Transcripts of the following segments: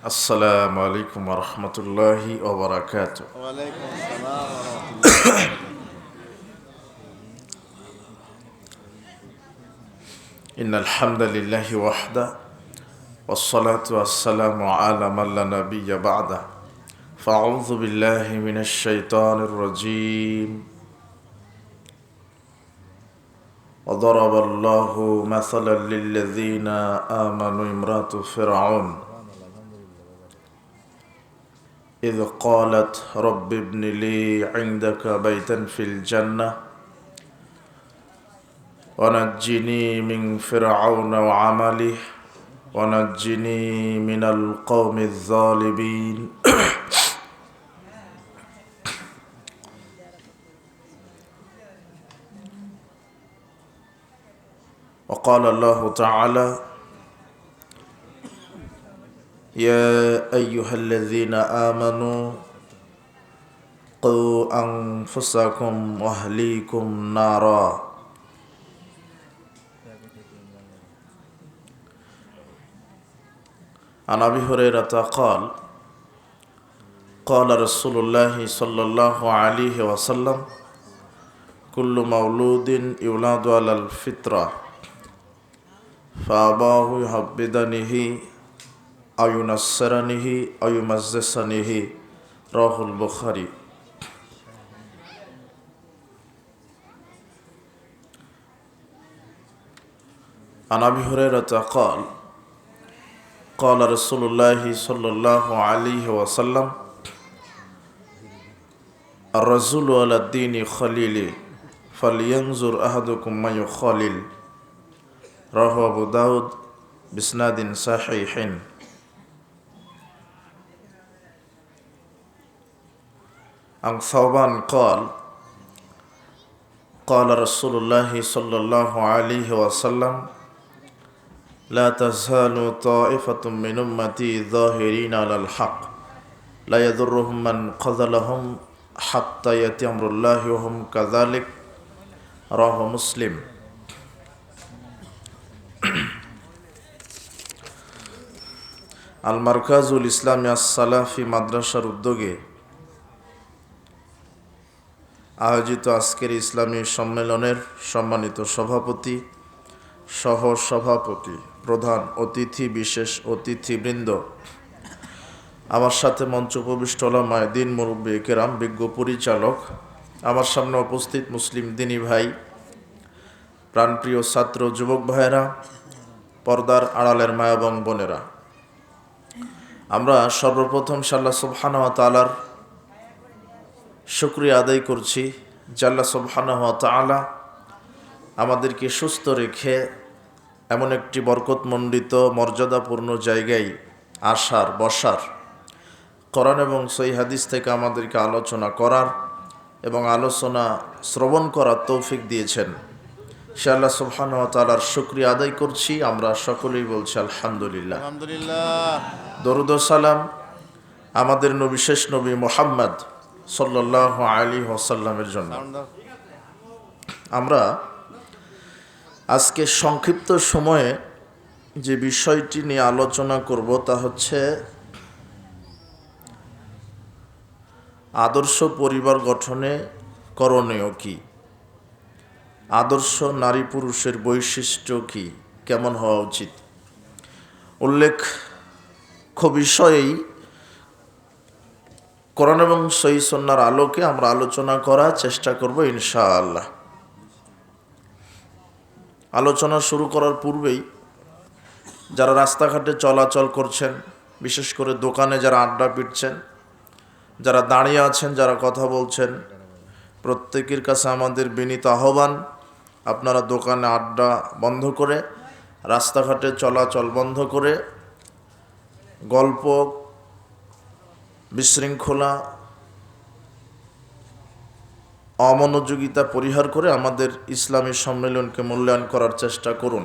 السلام عليكم ورحمة الله وبركاته. وعليكم السلام ورحمة الله إن الحمد لله وحده والصلاة والسلام على من لا نبي بعده. فأعوذ بالله من الشيطان الرجيم. وضرب الله مثلا للذين آمنوا امرأة فرعون. إذ قالت رب ابن لي عندك بيتا في الجنة ونجني من فرعون وعمله ونجني من القوم الظالمين. وقال الله تعالى يا أيها الذين آمنوا قوا أنفسكم وأهليكم نارا. عن أبي هريرة قال قال رسول الله صلى الله عليه وسلم كل مولود يولد على الفطرة فأباه يهبدنه أو يمزسنه رواه البخاري. عن أبي هريرة قال قال رسول الله صلى الله عليه وسلم الرسول على الدين خليل فلينظر أحدكم ما يخالل. رواه أبو داود بسناد صحيح. عن ثوبان قال قال رسول الله صلى الله عليه وسلم لا تزال طائفة من أمتي ظاهرين على الحق لا يضرهم من قذلهم حتى يأتي أمر الله وهم كذلك رواه مسلم আল মার্কাজুল ইসলামী সালাফি মাদ্রাসার উদ্যোগে আয়োজিত আজকের ইসলামী সম্মেলনের সম্মানিত সভাপতি সহ সভাপতি প্রধান অতিথি, বিশেষ অতিথিবৃন্দ। আমার সাথে মঞ্চ উপবিষ্ট ওলামায় দিন মুরব্বী কেরাম, বিজ্ঞ পরিচালক, আমার সামনে উপস্থিত মুসলিম দিনী ভাই, প্রাণপ্রিয় ছাত্র যুবক ভাইয়েরা, পর্দার আড়ালের মা এবং বোনেরা। আমরা সর্বপ্রথম সাল্লা সুবহানা তালার শুক্রিয়া আদায় করছি। জাল্লা সুবহানা তালা আমাদেরকে সুস্থ রেখে এমন একটি বরকতমণ্ডিত মর্যাদাপূর্ণ জায়গায় আসার বসার কোরআন এবং সই হাদিস থেকে আমাদেরকে আলোচনা করার এবং আলোচনা শ্রবণ করার তৌফিক দিয়েছেন। সে আল্লাহ সুবহান তালার শুক্রিয়া আদায় করছি। আমরা সকলেই বলছি আলহামদুলিল্লাহ। আলহামদুলিল্লাহ। দরুদ সালাম আমাদের নবী শেষ নবী মোহাম্মদ সাল্লাহ আলী ওসাল্লামের জন্য। আমরা আজকে সংক্ষিপ্ত সময়ে যে বিষয়টি নিয়ে আলোচনা করব তা হচ্ছে আদর্শ পরিবার গঠনে করণীয় কি? আদর্শ নারী পুরুষের বৈশিষ্ট্য কি? কেমন হওয়া উচিত? উল্লেখ্য বিষয়েই কোরআন এবং সই সন্ন্যার আলোকে আমরা আলোচনা করার চেষ্টা করব ইনশাআল্লাহ। আলোচনা শুরু করার পূর্বেই যারা রাস্তাঘাটে চলাচল করছেন, বিশেষ করে দোকানে যারা আড্ডা পিটছেন, যারা দাঁড়িয়ে আছেন, যারা কথা বলছেন, প্রত্যেকের কাছে আমাদের বিনীত আহ্বান, আপনারা দোকানে আড্ডা বন্ধ করে, রাস্তাঘাটে চলাচল বন্ধ করে, গল্প বিশৃঙ্খলা, অমনোযোগিতা পরিহার করে আমাদের ইসলামী সম্মেলনকে মূল্যায়ন করার চেষ্টা করুন।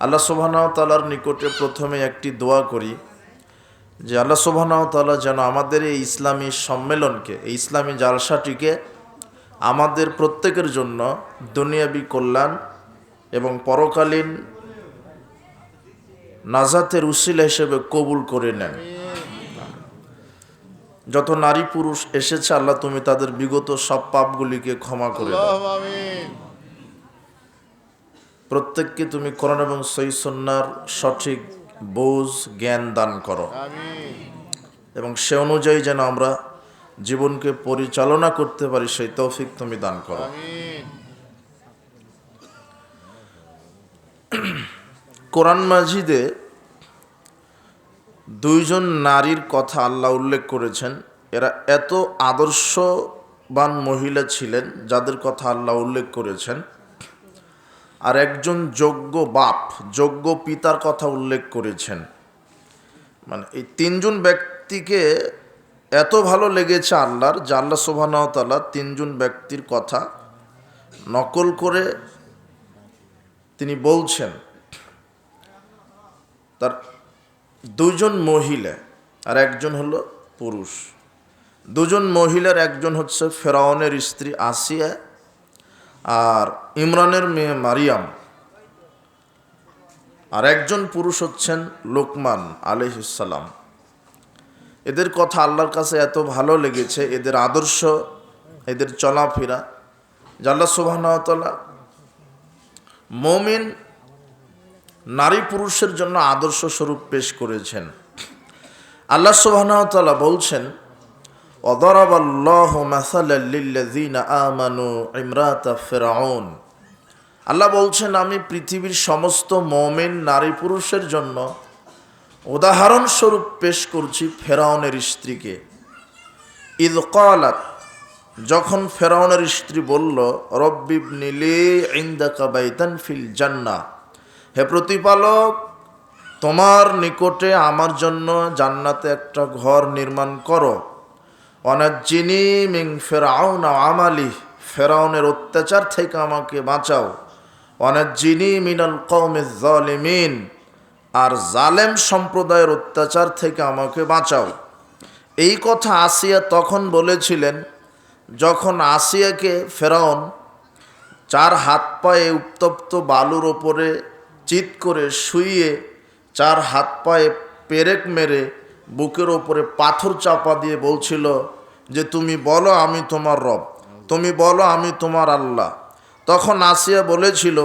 আল্লাহ সুবহানাহু তালার নিকটে প্রথমে একটি দোয়া করি যে, আল্লাহ সুবহানাহু তাআলা যেন আমাদের এই ইসলামী সম্মেলনকে, এই ইসলামী জালসাটিকে আমাদের প্রত্যেকের জন্য দুনিয়াবি কল্যাণ এবং পরকালীন নাজাতের উসিলা হিসেবে কবুল করে নেন। যত নারী পুরুষ এসেছে আল্লাহ তুমি তাদের বিগত সব পাপগুলিকে ক্ষমা করে প্রত্যেককে তুমি করণ এবং সৈসন্যার সঠিক বোঝ জ্ঞান দান করো। এবং সে অনুযায়ী যেন আমরা জীবনকে পরিচালনা করতে পারি সেই তৌফিক তুমি দান করো। কোরআন মাজিদে দুইজন নারীর কথা আল্লাহ উল্লেখ করেছেন। এরা এত আদর্শবান মহিলা ছিলেন যাদের কথা আল্লাহ উল্লেখ করেছেন। আর একজন যোগ্য বাপ, যোগ্য পিতার কথা উল্লেখ করেছেন। মানে এই তিনজন ব্যক্তিকে এত ভালো লেগেছে আল্লাহর যে আল্লাহ সোভানতাল্লাহ তিনজন ব্যক্তির কথা নকল করে তিনি বলছেন। তার দুজন মহিলা আর একজন হলো পুরুষ। দুজন মহিলার একজন হচ্ছে ফেরাউনের স্ত্রী আসিয়া আর ইমরানের মেয়ে মারিয়াম। আর একজন পুরুষ হচ্ছেন লোকমান আলহিসাল্লাম এদের কথা আল্লাহর কাছে এত ভালো লেগেছে, এদের আদর্শ, এদের চলাফেরা জাল্লা সুবাহতাল্লাহ মমিন নারী পুরুষের জন্য আদর্শ স্বরূপ পেশ করেছেন। আল্লাহ সুবাহতালা বলছেন মাসাল্লাযীনা আমানু ফিরআউন। আল্লাহ বলছেন, আমি পৃথিবীর সমস্ত মমিন নারী পুরুষের জন্য উদাহরণ স্বরূপ পেশ করছি ফেরাউনের স্ত্রীকে। ঈদ কালাত যখন ফেরাউনের স্ত্রী বলল রব্বিব নীলে ইন্দাকা বাইতান ফিল জান্না হে প্রতিপালক, তোমার নিকটে আমার জন্য জান্নাতে একটা ঘর নির্মাণ করো। অনাজ্জিনি মিং ফেরাউন আমালি, ফেরাউনের অত্যাচার থেকে আমাকে বাঁচাও। অনাজ্জিনি মিনাল কৌমে জলিমিন আর জালেম সম্প্রদায়ের অত্যাচার থেকে আমাকে বাঁচাও। এই কথা আসিয়া তখন বলেছিলেন, যখন আসিয়াকে ফেরাউন চার হাত পায়ে উত্তপ্ত বালুর ওপরে চিৎ করে শুইয়ে চার হাত পায়ে পেরেক মেরে বুকের ওপরে পাথর চাপা দিয়ে বলছিল যে, তুমি বলো আমি তোমার রব, তুমি বলো আমি তোমার আল্লাহ। তখন আসিয়া বলেছিল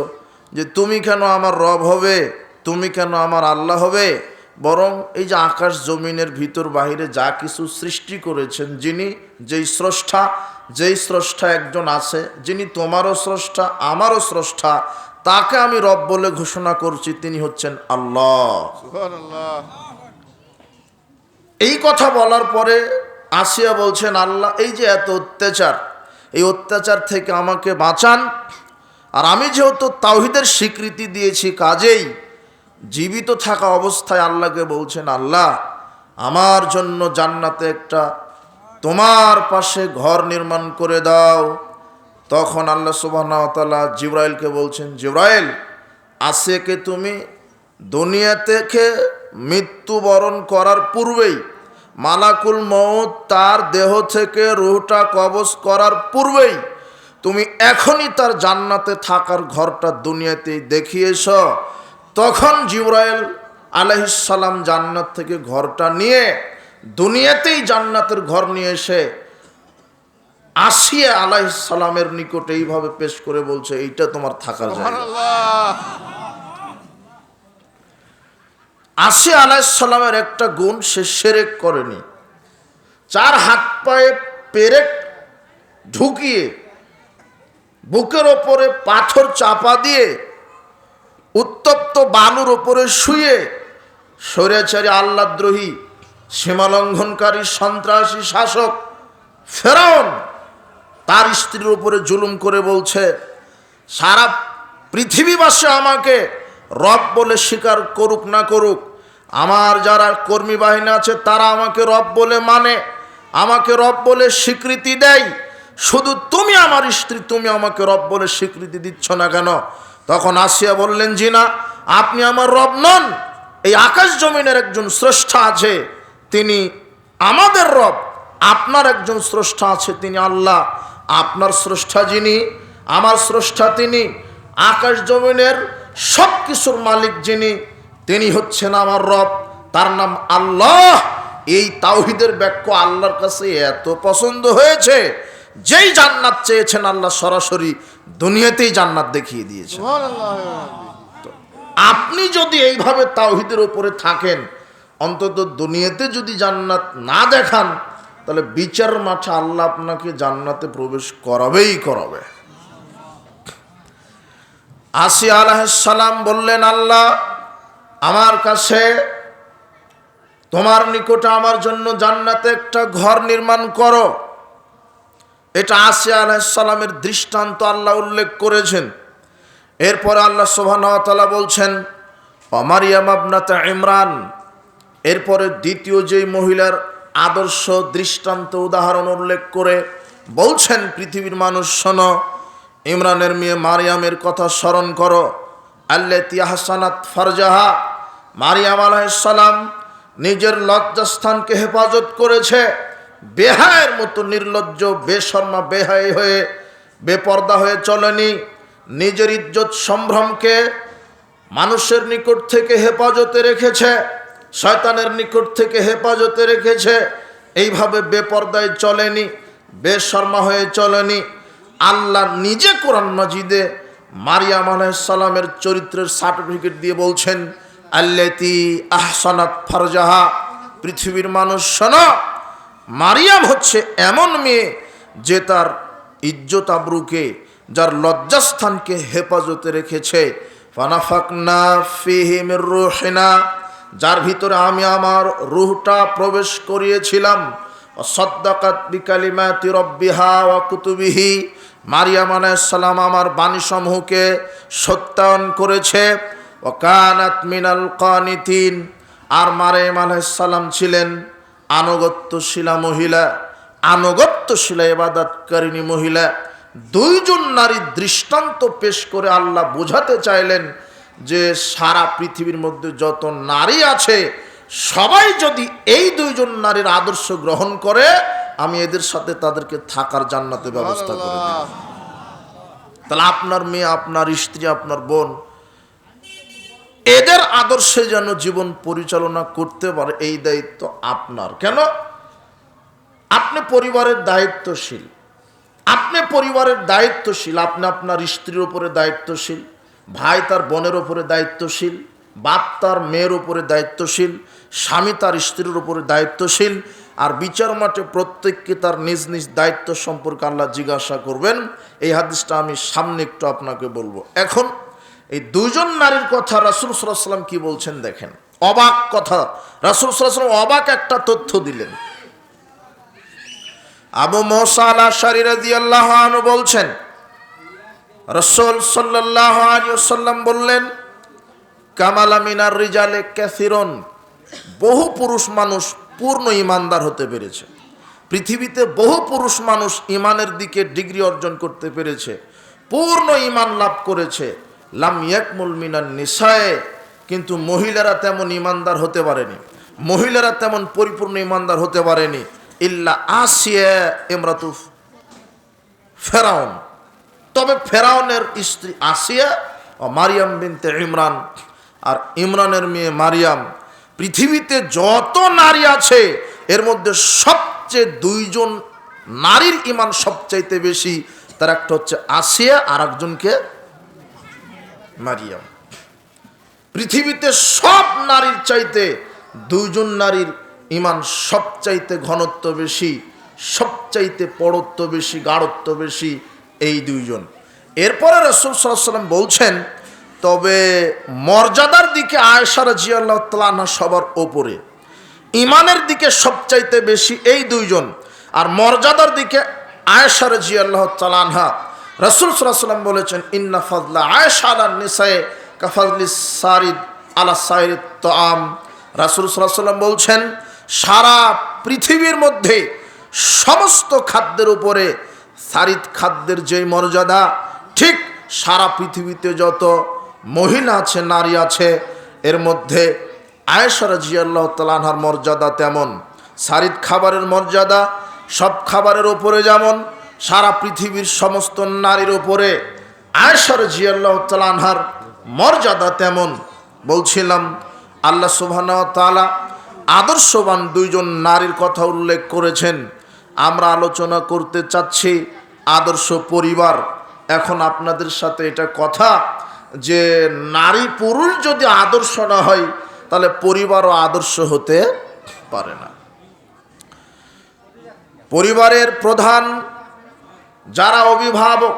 যে, তুমি কেন আমার রব হবে? তুমি কেন আমার আল্লাহ হবে? বরং এই যে আকাশ জমিনের ভিতর বাহিরে যা কিছু সৃষ্টি করেছেন যিনি, যেই স্রষ্টা যেই স্রষ্টা একজন আছে, যিনি তোমারও স্রষ্টা, আমারও স্রষ্টা তাকে আমি রব বলে ঘোষণা করছি তিনি হচ্ছেন আল্লাহ। এই কথা বলার পরে আসিয়া বলছেন আল্লাহ এই যে এত অত্যাচার এই অত্যাচার থেকে আমাকে বাঁচান। আর আমি যেহেতু তাওহিদের স্বীকৃতি দিয়েছি কাজেই জীবিত থাকা অবস্থায় আল্লাহকে বলছেন আল্লাহ আমার জন্য জান্নাতে একটা তোমার পাশে ঘর নির্মাণ করে দাও। তখন আল্লাহ সুবাহতাল্লাহ জিব্রাইলকে বলছেন, জিব্রাইল আসেকে তুমি দুনিয়া থেকে মৃত্যুবরণ করার পূর্বেই মালাকুল মৌত তার দেহ থেকে রুহটা কবজ করার পূর্বেই তুমি এখনই তার জান্নাতে থাকার ঘরটা দুনিয়াতেই দেখিয়েছ। তখন জিব্রাইল আলহিসাল্লাম জান্নাত থেকে ঘরটা নিয়ে দুনিয়াতেই জান্নাতের ঘর নিয়ে এসে আসিয়া আলাইসালামের নিকট এইভাবে পেশ করে বলছে এইটা তোমার থাকার জায়গা। আসিয়া আলাইসালামের একটা গুণ সে সেরেক করেনি। চার হাত পায়ে পেরেক ঢুকিয়ে বুকের ওপরে পাথর চাপা দিয়ে উত্তপ্ত বালুর ওপরে শুয়ে সৈরাচারী আল্লাদ্রোহী সীমালঙ্ঘনকারী সন্ত্রাসী শাসক ফেরাউন তার স্ত্রীর উপরে জুলুম করে বলছে, সারা পৃথিবীবাসী আমাকে রব বলে স্বীকার করুক না করুক, আমার যারা কর্মী বাহিনী আছে তারা আমাকে রব বলে মানে আমাকে রব বলে স্বীকৃতি দেয়, শুধু তুমি আমার স্ত্রী, তুমি আমাকে রব বলে স্বীকৃতি দিচ্ছ না কেন? তখন আসিয়া বললেন, জি না, আপনি আমার রব নন, এই আকাশ জমিনের একজন স্রষ্টা আছে, তিনি আমাদের রব, আপনার একজন স্রষ্টা আছে, তিনি আল্লাহ আপনার স্রষ্টা যিনি, আমার স্রষ্টা তিনি, আকাশ জমিনের সব কিছুর মালিক যিনি, তিনি হচ্ছেন আমার রব। তার নাম আল্লাহ। এই তাওহিদের বাক্য আল্লাহর কাছে এত পছন্দ হয়েছে। যেই জান্নাত চেয়েছেন আল্লাহ সরাসরি দুনিয়াতেই জান্নাত দেখিয়ে দিয়েছে আপনি যদি এইভাবে তাওহিদের উপরে থাকেন, অন্তত দুনিয়াতে যদি জান্নাত না দেখান তাহলে বিচার মাঠে আল্লাহ আপনাকে জান্নাতে প্রবেশ করাবেই করাবে। আসি আলাহাল্লাম বললেন, আল্লাহ, আমার কাছে তোমার নিকটে আমার জন্য জান্নাতে একটা ঘর নির্মাণ করো। এটা আসিয়া আলাহিসাল্লামের দৃষ্টান্ত আল্লাহ উল্লেখ করেছেন। এরপরে আল্লাহ সোহানতালা বলছেন অমারিয়াম আবনাতা ইমরান। এরপরে দ্বিতীয় যেই মহিলার আদর্শ দৃষ্টান্ত উদাহরণ উল্লেখ করে বলছেন পৃথিবীর মানুষ, শোনো, ইমরানের মেয়ে মারিয়ামের কথা স্মরণ করো। আল্লেতি হাসানাত ফারজাহা, মারিয়াম আলাইসালাম নিজের লজ্জাস্থানকে হেফাজত করেছে। বেহায়ের মতো নির্লজ্জ, বেশর্মা, বেহাই হয়ে, বেপর্দা হয়ে চলেনি। নিজের ইজ্জত সম্ভ্রমকে মানুষের নিকট থেকে হেফাজতে রেখেছে। শয়তানের নিকট থেকে হেফাজতে রেখেছে। এইভাবে বেপর্দায় চলেনি, বেশর্মা হয়ে চলেনি। আল্লাহ নিজে কোরআন মাজিদে মারিয়াম আলাইসালামের চরিত্রের সার্টিফিকেট দিয়ে বলছেন, আল্লেতি আহসানাত ফারজাহা। পৃথিবীর মানুষ, শোনো, মারিয়াম হচ্ছে এমন মেয়ে যে তার ইজ্জত আবরুকে, যার লজ্জাস্থানকে হেফাজতে রেখেছে। ফানাফাকনা ফিহিমের রুহিনা। যার ভিতরে আমি আমার রুহটা প্রবেশ করিয়েছিলাম। সদ্দাকাত বিকালিমাতি রব্বিহা ওয়া কুতুবিহি। মারিয়াম আলাইসাল্লাম আমার বাণীসমূহকে সত্যায়ন করেছে। ও কানাত মিনাল কানিতিন। আর মারিয়াম আলাইসাল্লাম ছিলেন আনুগত্যশীলা মহিলা। আনুগত্যশীলা এবাদাতকারিণী মহিলা। দুইজন নারীর দৃষ্টান্ত পেশ করে আল্লাহ বোঝাতে চাইলেন যে সারা পৃথিবীর মধ্যে যত নারী আছে সবাই যদি এই দুইজন নারীর আদর্শ গ্রহণ করে আমি এদের সাথে তাদেরকে থাকার জান্নাতে ব্যবস্থা করে তাহলে আপনার মেয়ে আপনার স্ত্রী আপনার বোন এদের আদর্শে যেন জীবন পরিচালনা করতে পারে এই দায়িত্ব আপনার। কেন? আপনি পরিবারের দায়িত্বশীল। আপনি পরিবারের দায়িত্বশীল আপনি আপনার স্ত্রীর উপরে দায়িত্বশীল। ভাই তার বোনের উপরে দায়িত্বশীল, বাপ তার মেয়ের উপরে দায়িত্বশীল, স্বামী তার স্ত্রীর উপরে দায়িত্বশীল, আর বিচার মাঠে প্রত্যেককে তার নিজ নিজ দায়িত্ব সম্পর্কে আল্লাহ জিজ্ঞাসা করবেন। এই হাদিসটা আমি সামনে একটু আপনাকে বলব। এখন এই দুজন নারীর কথা রাসুল সাল্লাম কি বলছেন দেখেন। অবাক কথা, রাসুল সাল্লাম অবাক একটা তথ্য দিলেন। আবু মোসা আলা শারি রাদিয়াল্লাহু আনহু বলছেন রসুল আলাইহি বললেন, কামালা মিনার রিজালে ক্যাসিরন বহু পুরুষ মানুষ পূর্ণ ইমানদার হতে পেরেছে। পৃথিবীতে বহু পুরুষ মানুষ ইমানের দিকে ডিগ্রি অর্জন করতে পেরেছে, পূর্ণ ইমান লাভ করেছে। লাম ইয়াকমুল মিনার নিসায়ে, কিন্তু মহিলারা তেমন ইমানদার হতে পারেনি। মহিলারা তেমন পরিপূর্ণ ইমানদার হতে পারেনি। ইল্লা আসিয়া ইমরাতুফ ফেরাউন। তবে ফেরাউনের স্ত্রী আসিয়া ও মারিয়াম বিনতে ইমরান আর ইমরানের মেয়ে মারিয়াম পৃথিবীতে যত নারী আছে, এর মধ্যে সবচেয়ে দুইজন নারীর ইমান সবচাইতে বেশি, তার একটা হচ্ছে আসিয়া আর একজনকে মারিয়াম। পৃথিবীতে সব নারীর চাইতে দুইজন নারীর ইমান সবচাইতে ঘনত্ব বেশি, সবচাইতে পড়ত্ব বেশি, গাঢ়ত্ব বেশি এই দুইজন। এরপরে রসুল সাল্লাম বলছেন, তবে মর্যাদার দিকে আয়সা রাজিয়াল্লাহ তালাহা সবার ওপরে। ইমানের দিকে সবচাইতে বেশি এই দুইজন। আর মর্যাদার দিকে আয়সা রাজিয়াল্লাহ তালানহা রসুল সাল্লাম বলেছেন, ইন্না ফাজলা আয়সা আলা কাফাজলি সারিদ আলা আম রাসুল সাল্লাম বলছেন, সারা পৃথিবীর মধ্যে সমস্ত খাদ্যের উপরে সারিদ খাদ্যের যেই মর্যাদা, ঠিক সারা পৃথিবীতে যত মহিলা আছে, নারী আছে, এর মধ্যে আয়েশরা জিয়াল্লাহ তালানহার মর্যাদা তেমন। সারিদ খাবারের মর্যাদা সব খাবারের ওপরে যেমন, সারা পৃথিবীর সমস্ত নারীর ওপরে আয়েশর জিয়াল্লাহ তালানহার মর্যাদা তেমন। বলছিলাম, আল্লাহ তাআলা আদর্শবান দুইজন নারীর কথা উল্লেখ করেছেন। আমরা আলোচনা করতে চাচ্ছি আদর্শ পরিবার। এখন আপনাদের সাথে এটা কথা যে নারী পুরুষ যদি আদর্শ না হয়, তাহলে পরিবারও আদর্শ হতে পারে না। পরিবারের প্রধান যারা অভিভাবক,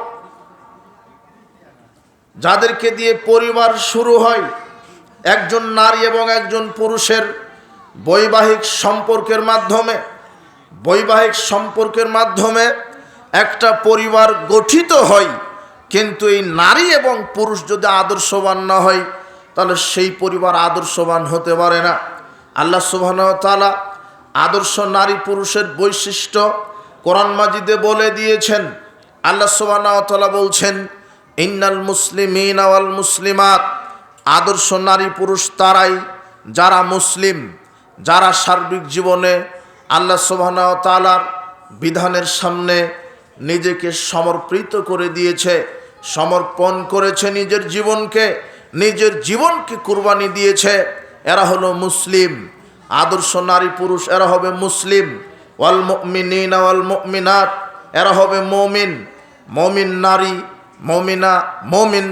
যাদেরকে দিয়ে পরিবার শুরু হয়, একজন নারী এবং একজন পুরুষের বৈবাহিক সম্পর্কের মাধ্যমে, বৈবাহিক সম্পর্কের মাধ্যমে একটা পরিবার গঠিত হয়, কিন্তু এই নারী এবং পুরুষ যদি আদর্শবান না হয়, তাহলে সেই পরিবার আদর্শবান হতে পারে না। আল্লাহ তালা আদর্শ নারী পুরুষের বৈশিষ্ট্য কোরআন মাজিদে বলে দিয়েছেন। আল্লাহ সুবাহ বলছেন, ইন্নাল মুসলিমিন আওয়াল মুসলিমাত। আদর্শ নারী পুরুষ তারাই যারা মুসলিম, যারা সার্বিক জীবনে আল্লাহ তাআলার বিধানের সামনে নিজেকে সমর্পিত করে দিয়েছে, সমর্পণ করেছে নিজের জীবনকে নিজের জীবনকে কুরবানি দিয়েছে। এরা হলো মুসলিম, আদর্শ নারী পুরুষ, এরা হবে মুসলিম। ওয়াল মুমিনিনা ওয়াল মুমিনাত, এরা হবে মমিন। মমিন নারী, মমিনা, মমিন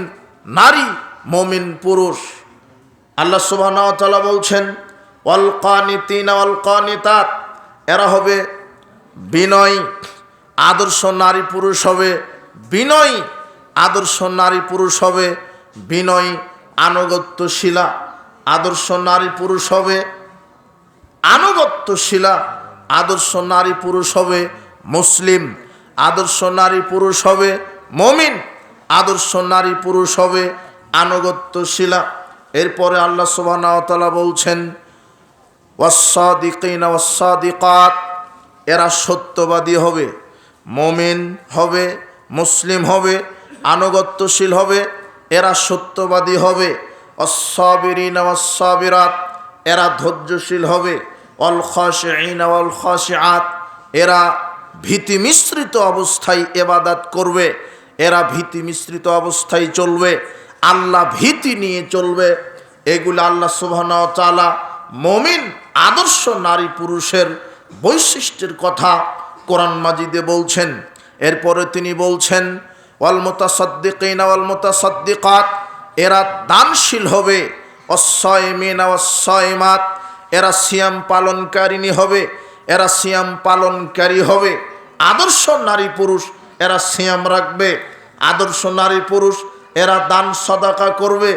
নারী, মমিন পুরুষ। আল্লাহ তাআলা বলছেন, ওয়াল কানিতিনা ওয়াল কানিতাত, এরা হবে বিনয় আদর্শ নারী পুরুষ হবে, বিনয় আদর্শ নারী পুরুষ হবে, বিনয় আনুগত্যশীলা আদর্শ নারী পুরুষ হবে, আনুগত্যশীলা আদর্শ নারী পুরুষ হবে, মুসলিম আদর্শ নারী পুরুষ হবে, মমিন আদর্শ নারী পুরুষ হবে, আনুগত্যশীলা। এরপরে আল্লাহ সুবাহ বলছেন ওয়াসাদিকাত এরা সত্যবাদী হবে। মমিন হবে, মুসলিম হবে, আনুগত্যশীল হবে, এরা সত্যবাদী হবে অসাবিরিনা ওয়াসাবিরাত এরা ধৈর্যশীল হবে অল খাশিনা ওয়াল আত এরা ভীতি মিশ্রিত অবস্থায় এবাদাত করবে, এরা ভীতি মিশ্রিত অবস্থায় চলবে, আল্লাহ ভীতি নিয়ে চলবে, এগুলো আল্লাহ তাআলা মমিন আদর্শ নারী পুরুষের বৈশিষ্ট্যের কথা কোরআন মাজিদে বলছেন, এরপরে তিনি বলছেন, ওয়াল মুতাসাদ্দিকিনা ওয়াল মুতাসাদ্দিকাত এরা দানশীল হবে অসয়মাত এরা সিয়াম পালনকারিনী হবে, এরা সিয়াম পালনকারী হবে, আদর্শ নারী পুরুষ এরা সিয়াম রাখবে, আদর্শ নারী পুরুষ এরা দান সদাকা করবে,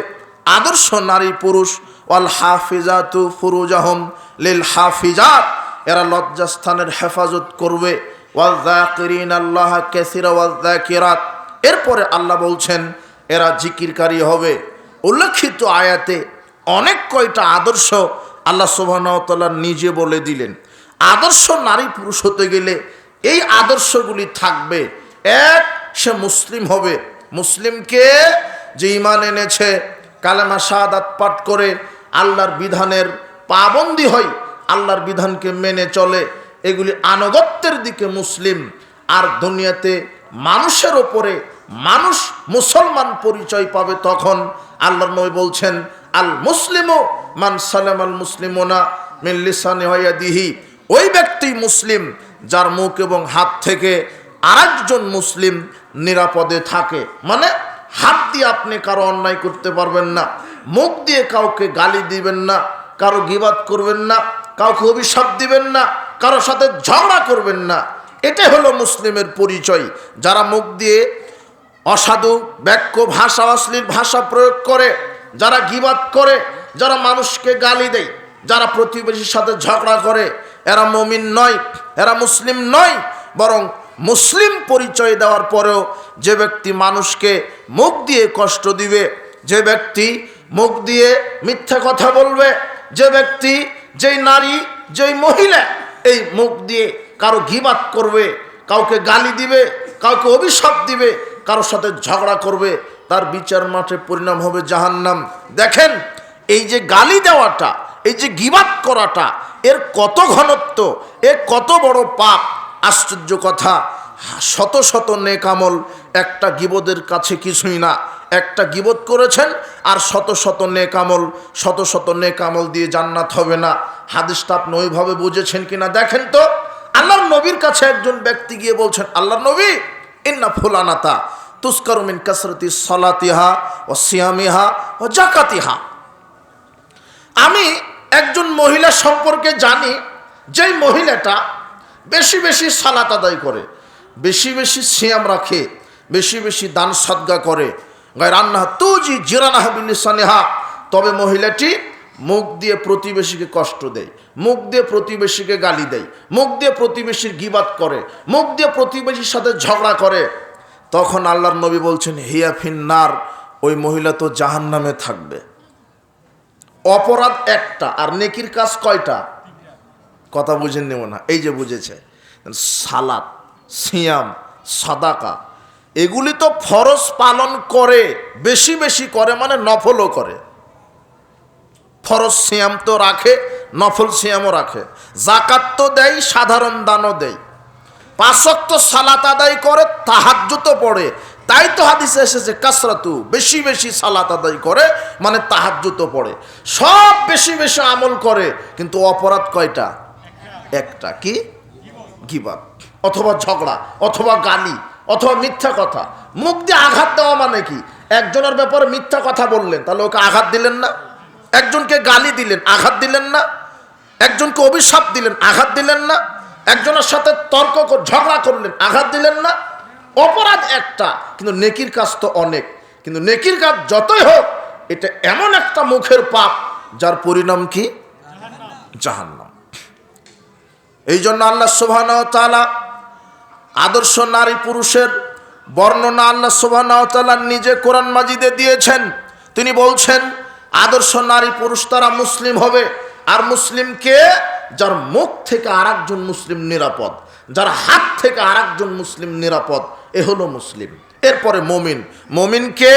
আদর্শ নারী পুরুষ, ওয়াল হাফিজাতু ফুরুজাহম লিল হাফিজাত এরা লজ্জাস্থানের হেফাজত করবে। আল্লাহ এরপরে আল্লাহ বলছেন, এরা জিকিরকারী হবে। উল্লেখিত আয়াতে অনেক কয়টা আদর্শ আল্লাহ সুবাহতাল্লাহ নিজে বলে দিলেন। আদর্শ নারী পুরুষ হতে গেলে এই আদর্শগুলি থাকবে। এক, সে মুসলিম হবে। মুসলিমকে যে ইমান এনেছে, কালেমা শাহাদাত পাঠ করে আল্লাহর বিধানের পাবন্দি হয় আল্লাহর বিধানকে মেনে চলে, এগুলি আনুগত্যের দিকে মুসলিম। আর দুনিয়াতে মানুষের ওপরে মানুষ মুসলমান পরিচয় পাবে তখন। আল্লাহর নবী বলছেন, আল মুসলিমও মান সালাম আল মুসলিমোনা মিল্লিসানি দিহি ওই ব্যক্তি মুসলিম, যার মুখ এবং হাত থেকে আরেকজন মুসলিম নিরাপদে থাকে। মানে হাত দিয়ে আপনি কারও অন্যায় করতে পারবেন না, মুখ দিয়ে কাউকে গালি দিবেন না, কারও গিবাদ করবেন না কাউকে অভিশাপ দিবেন না কারও সাথে ঝগড়া করবেন না। এটাই হলো মুসলিমের পরিচয়। যারা মুখ দিয়ে অসাধু, বাক্য, ভাষা, অশ্লীল ভাষা প্রয়োগ করে, যারা গিবাদ করে, যারা মানুষকে গালি দেয়, যারা প্রতিবেশীর সাথে ঝগড়া করে, এরা মমিন নয়, এরা মুসলিম নয়, বরং মুসলিম পরিচয় দেওয়ার পরেও যে ব্যক্তি মানুষকে মুখ দিয়ে কষ্ট দিবে, যে ব্যক্তি মুখ দিয়ে মিথ্যা কথা বলবে, যে ব্যক্তি যেই নারী, যেই মহিলা এই মুখ দিয়ে কারও ঘিবাত করবে, কাউকে গালি দিবে, কাউকে অভিশাপ দিবে, কারোর সাথে ঝগড়া করবে, তার বিচার মাঠে পরিণাম হবে জাহান্নাম। দেখেন, এই যে গালি দেওয়াটা, এই যে গিবাত করাটা, এর কত ঘনত্ব, এর কত বড় পাপ, আশ্চর্য কথা। শত শত নেকামল একটা গিবদের কাছে কিছুই না। একটা গিবত করেছেন, আর শত শত নেকামল শত শত নেকামল দিয়ে জান্নাত হবে না। হাদিসটা আপনি ওইভাবে বুঝেছেন কিনা দেখেন তো? আল্লাহর নবীর কাছে একজন ব্যক্তি গিয়ে বলছেন, আল্লাহর নবী, ইন্না ফুলানাতা তুস্কার মিন কাসরতি সলাতিহা ও সিয়ামিহা ও জাকাতিহা আমি একজন মহিলা সম্পর্কে জানি, যেই মহিলাটা বেশি বেশি সালাত আদায় করে, বেশি বেশি সিয়াম রাখে, বেশি বেশি দান সদ্গা করে গায়ে রান্না তুজি জিরানাহা বিনিসানেহা। তবে মহিলাটি মুখ দিয়ে প্রতিবেশীকে কষ্ট দেয়, মুখ দিয়ে প্রতিবেশীকে গালি দেয়, মুখ দিয়ে প্রতিবেশীর গিবাদ করে, মুখ দিয়ে প্রতিবেশীর সাথে ঝগড়া করে। তখন আল্লাহর নবী বলছেন, হিয়া ফিন্নার, ওই মহিলা তো জাহান্নামে থাকবে। অপরাধ একটা, আর নেকির কাজ কয়টা? কথা বুঝে নেব না, এই যে বুঝেছে। সালাত, সিয়াম, সাদাকা এগুলি তো ফরজ পালন করে, বেশি বেশি করে মানে নফলও করে। ফরজ সিয়াম তো রাখে, নফল সিয়ামও রাখে। জাকাত তো দেয়, সাধারণ দানও দেয়। পাঁচক্ত সালাত আদায় করে তাহাজ্জুতো পড়ে। তাই তো হাদিসে এসেছে, কাসরাতু, বেশি বেশি সালাত আদায় করে মানে তাহাজ্জুতো পড়ে। সব বেশি বেশি আমল করে, কিন্তু অপরাধ কয়টা? একটা। কি? গিবাদ অথবা ঝগড়া, অথবা গালি। অথবা মিথ্যা কথা। মুখ দিয়ে আঘাত দেওয়া মানে কি? একজনের ব্যাপারে মিথ্যা কথা বললেন, তাহলে ওকে আঘাত দিলেন না। একজনকে গালি দিলেন, আঘাত দিলেন না। একজনকে অভিশাপ দিলেন, আঘাত দিলেন না। একজনের সাথে তর্ক ঝগড়া করলেন, আঘাত দিলেন না। অপরাধ একটা, কিন্তু নেকির কাজ তো অনেক। কিন্তু নেকির কাজ যতই হোক, এটা এমন একটা মুখের পাপ, যার পরিণাম কি? জাহান্নাম। এই জন্য আল্লাহ সোভান তালা আদর্শ নারী পুরুষের বর্ণনা আল্লাহ সোভান তালা নিজে কোরআন মাজিদে দিয়েছেন। তিনি বলছেন, আদর্শ নারী পুরুষ তারা মুসলিম হবে, আর মুসলিমকে যার মুখ থেকে আরেকজন মুসলিম নিরাপদ, যার হাত থেকে আরেকজন মুসলিম নিরাপদ, এ হলো মুসলিম। এরপরে মমিন মমিনকে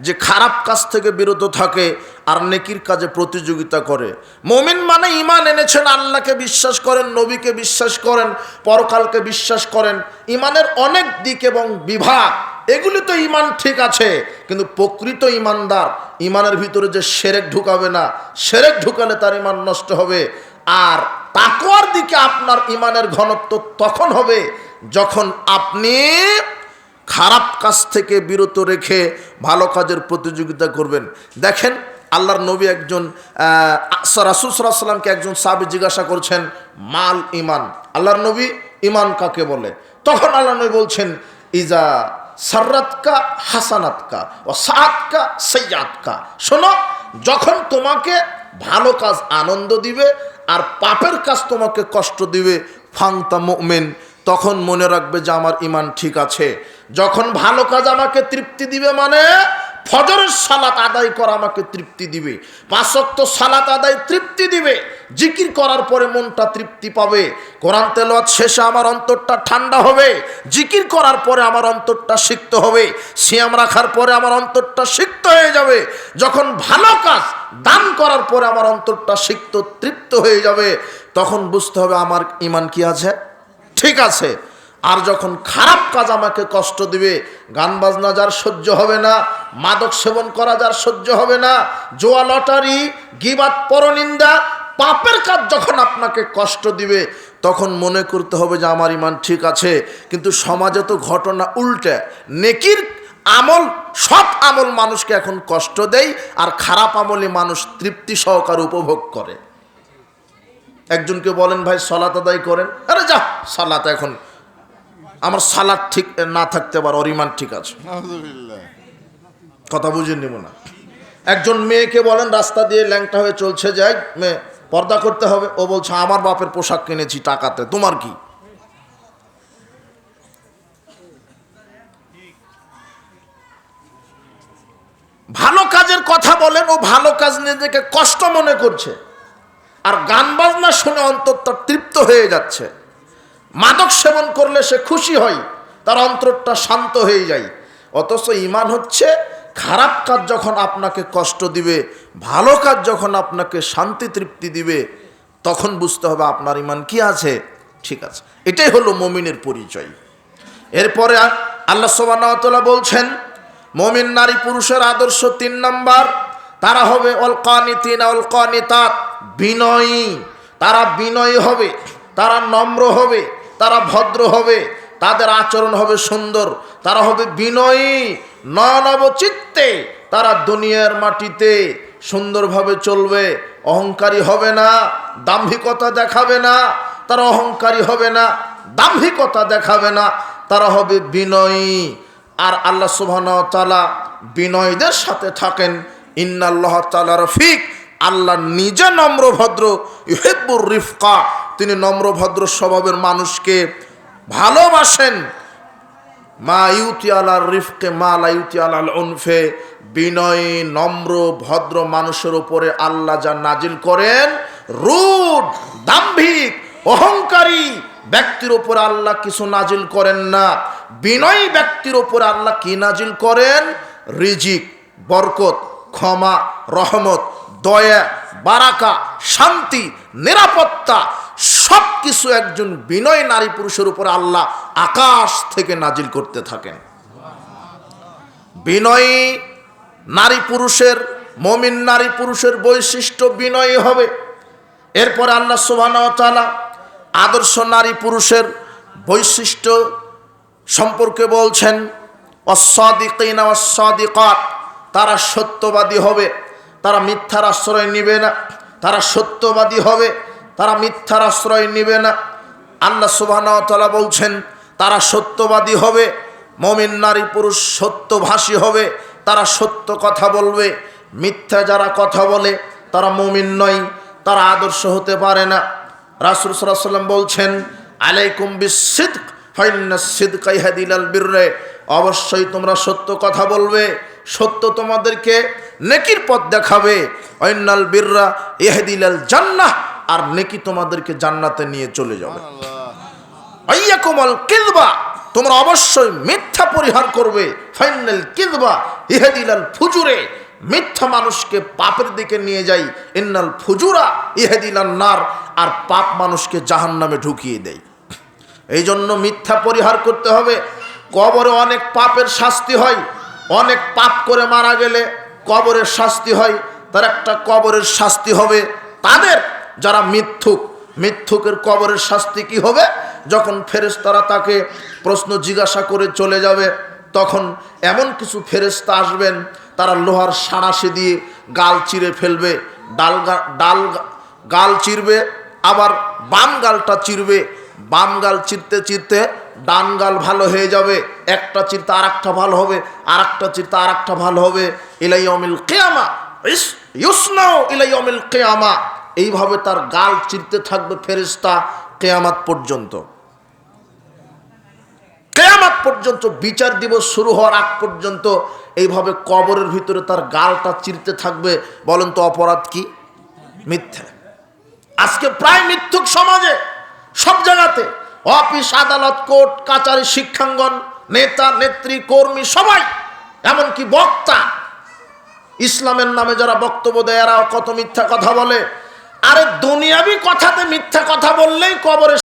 যে খারাপ কাজ থেকে বিরত থাকে আর নেকির কাজে প্রতিযোগিতা করে। মমিন মানে ইমান এনেছেন, আল্লাহকে বিশ্বাস করেন, নবীকে বিশ্বাস করেন, পরকালকে বিশ্বাস করেন। ইমানের অনেক দিক এবং বিভাগ, এগুলি তো ইমান ঠিক আছে, কিন্তু প্রকৃত ইমানদার ইমানের ভিতরে যে সেরেক ঢুকাবে না, সেরেক ঢুকালে তার ইমান নষ্ট হবে। আর তাকওয়ার দিকে আপনার ইমানের ঘনত্ব তখন হবে যখন আপনি খারাপ কাজ থেকে বিরত রেখে ভালো কাজের প্রতিযোগিতা করবেন। দেখেন আল্লাহর নবী একজন রাসুসাল্লামকে একজন সাবি জিজ্ঞাসা করছেন, মাল ইমান আল্লাহর নবী ইমান কাকে বলে? তখন আল্লাহ নবী বলছেন, ইজা সার্রাতকা হাসানাতকা ও সাতকা সৈয়াতকা শোনো, যখন তোমাকে ভালো কাজ আনন্দ দিবে আর পাপের কাজ তোমাকে কষ্ট দিবে, ফাংতা মুমিন, তখন মনে রাখবে যে আমার ইমান ঠিক আছে। যখন ভালো কাজ আমাকে তৃপ্তি দিবে মানে ফজরের সালাত আদায় করা আমাকে তৃপ্তি দিবে। পাঁচক্ত সালাত আদায় তৃপ্তি দিবে। জিকির করার পরে মনটা তৃপ্তি পাবে। কোরআন তেলাওয়াত শেষে আমার অন্তরটা ঠান্ডা হবে। জিকির করার পরে আমার অন্তরটা সিক্ত হবে। সিয়াম রাখার পরে আমার অন্তরটা সিক্ত হয়ে যাবে। যখন ভালো কাজ দান করার পরে আমার অন্তরটা সিক্ত, তৃপ্ত হয়ে যাবে। তখন বুঝতে হবে আমার ইমান কি আছে? ঠিক আছে। আর যখন খারাপ কাজ আমাকে কষ্ট দিবে, গান বাজনা যার সহ্য হবে না, মাদক সেবন করা যার সহ্য হবে না, জোয়া লটারি, গিবাদ, পরনিন্দা, পাপের কাজ যখন আপনাকে কষ্ট দিবে, তখন মনে করতে হবে যে আমার ইমান ঠিক আছে। কিন্তু সমাজে তো ঘটনা উল্টে। নেকির আমল সব আমল মানুষকে এখন কষ্ট দেয় আর খারাপ আমলে মানুষ তৃপ্তি সহকারে উপভোগ করে। একজনকে বলেন, ভাই, সলাত আদায় করেন? আরে যা, সালাত এখন আমার সালাদ ঠিক না থাকতে পারে অরিমান ঠিক আছে। কথা বুঝে নিব না। একজন মেয়েকে বলেন রাস্তা দিয়ে ল্যাংটা হয়ে চলছে যাই মেয়ে পর্দা করতে হবে। ও বলছে আমার বাপের পোশাক কিনেছি টাকাতে তোমার কি? ভালো কাজের কথা বলেন ও ভালো কাজ নিজেকে কষ্ট মনে করছে। আর গান বাজনা শুনে অন্তরটা তৃপ্ত হয়ে যাচ্ছে। মাদক সেবন করলে সে খুশি হয়, তার অন্তরটা শান্ত হয়ে যায়। অথচ ইমান হচ্ছে, খারাপ কাজ যখন আপনাকে কষ্ট দিবে, ভালো কাজ যখন আপনাকে শান্তি তৃপ্তি দিবে, তখন বুঝতে হবে আপনার ইমান কি আছে? ঠিক আছে। এটাই হলো মমিনের পরিচয়। এরপরে আল্লাহ সোবানা বলছেন, মমিন নারী পুরুষের আদর্শ তিন নম্বর, তারা হবে অলকানিতিন অলকানিতাত, বিনয়ী। তারা বিনয়ী হবে, তারা নম্র হবে তারা ভদ্র হবে, তাদের আচরণ হবে সুন্দর, তারা হবে বিনয়ী নয়নব চিত্তে তারা দুনিয়ার মাটিতে সুন্দরভাবে চলবে, অহংকারী হবে না, দাম্ভিকতা দেখাবে না, তারা অহংকারী হবে না, দাম্ভিকতা দেখাবে না, তারা হবে বিনয়ী। আর আল্লাহ সুবহান তালা বিনয়ীদের সাথে থাকেন। ইন্নাল্লাহ তালা রফিক। আল্লাহ নিজে নম্র ভদ্র ইহেব্বুর রিফকা, তিনি নম্র ভদ্র স্বভাবের মানুষকে ভালোবাসেন। মা ইউতি আলার রিফকে, মা লা ইউতি আলাল উনফে, বিনয়ী নম্র ভদ্র মানুষের উপরে আল্লাহ যা নাজিল করেন রুড দাম্ভিক, অহংকারী ব্যক্তির উপর আল্লাহ কিছু নাজিল করেন না। বিনয়ী ব্যক্তির উপর আল্লাহ কি নাজিল করেন? রিজিক, বরকত, ক্ষমা, রহমত। দয়া, বারাকা, শান্তি, নিরাপত্তা সব কিছু একজন বিনয় নারী পুরুষের উপর আল্লাহ আকাশ থেকে নাজিল করতে থাকেন। বিনয়ী নারী পুরুষের, মমিন নারী পুরুষের বৈশিষ্ট্য বিনয়ী হবে। এরপর আল্লাহ সুবাহ আদর্শ নারী পুরুষের বৈশিষ্ট্য সম্পর্কে বলছেন অসাদিকিনা অসাদিকাত তারা সত্যবাদী হবে। তারা মিথ্যার আশ্রয় নিবে না, তারা সত্যবাদী হবে, তারা মিথ্যার আশ্রয় নিবে না। আল্লাহ সুবাহতলা বলছেন, তারা সত্যবাদী হবে, মমিন নারী পুরুষ সত্যভাষী হবে, তারা সত্য কথা বলবে, মিথ্যা যারা কথা বলে, তারা মমিন নয়, তারা আদর্শ হতে পারে না। রাসুল সাল্লাম বলছেন, আলাইকুম বিসিদ ফাইন্না সিদকা ইহাদিলাল বিররে অবশ্যই তোমরা সত্য কথা বলবে সত্য তোমাদেরকে নেকির পথ দেখাবে। ঐনাল বিররা ইহাদিলাল জান্নাহ আর নেকি তোমাদেরকে জান্নাতে নিয়ে চলে যাবে। আইয়াকুমাল কিদবা তোমরা অবশ্যই মিথ্যা পরিহার করবে। ফাইনাল কিদবা ইহাদিলাল ফুজুরে মিথ্যা মানুষকে পাপের দিকে নিয়ে যাই। ইন্নাল ফুজুরা ইহাদিলাল নার আর পাপ মানুষকে জাহান নামে ঢুকিয়ে দেয় এই জন্য মিথ্যা পরিহার করতে হবে। কবরে অনেক পাপের শাস্তি হয়। অনেক পাপ করে মারা গেলে কবরের শাস্তি হয়, তার একটা কবরের শাস্তি হবে তাদের। যারা মিথ্যুক, মিথ্যুকের কবরের শাস্তি কি হবে? যখন ফেরেশতারা তাকে প্রশ্ন জিজ্ঞাসা করে চলে যাবে, তখন এমন কিছু ফেরেশতা আসবেন, তারা লোহার সাঁড়াশি দিয়ে গাল চিরে ফেলবে, ডাল ডাল গাল চিরবে, আবার বাম গালটা চিরবে। বাম গাল চিরতে চিরতে ডান গাল ভালো হয়ে যাবে, একটা চিরতে আর একটা ভালো হবে আর একটা চিরতে আর একটা ভালো হবে। ইলাই অমিল কেয়ামা ইউসনাও ইলাই অমিল কেয়ামা। এইভাবে তার গাল চিরতে থাকবে ফেরেশতা কেয়ামাত পর্যন্ত। কেয়ামাত পর্যন্ত বিচার দিবস শুরু হওয়ার আগ পর্যন্ত এইভাবে কবরের ভিতরে তার গালটা চিরতে থাকবে। বলেন তো অপরাধ কি? মিথ্যা। আজকে প্রায় মিথ্যুক সমাজে, সব জায়গাতে অফিস, আদালত, কোর্ট, কাচারি, শিক্ষাঙ্গন, নেতা, নেত্রী, কর্মী, সবাই, এমনকি বক্তা। ইসলামের নামে যারা বক্তব্য দেয় এরা কত মিথ্যা কথা বলে। আরে দুনিয়াবি কথাতে মিথ্যা কথা বললেই কবরে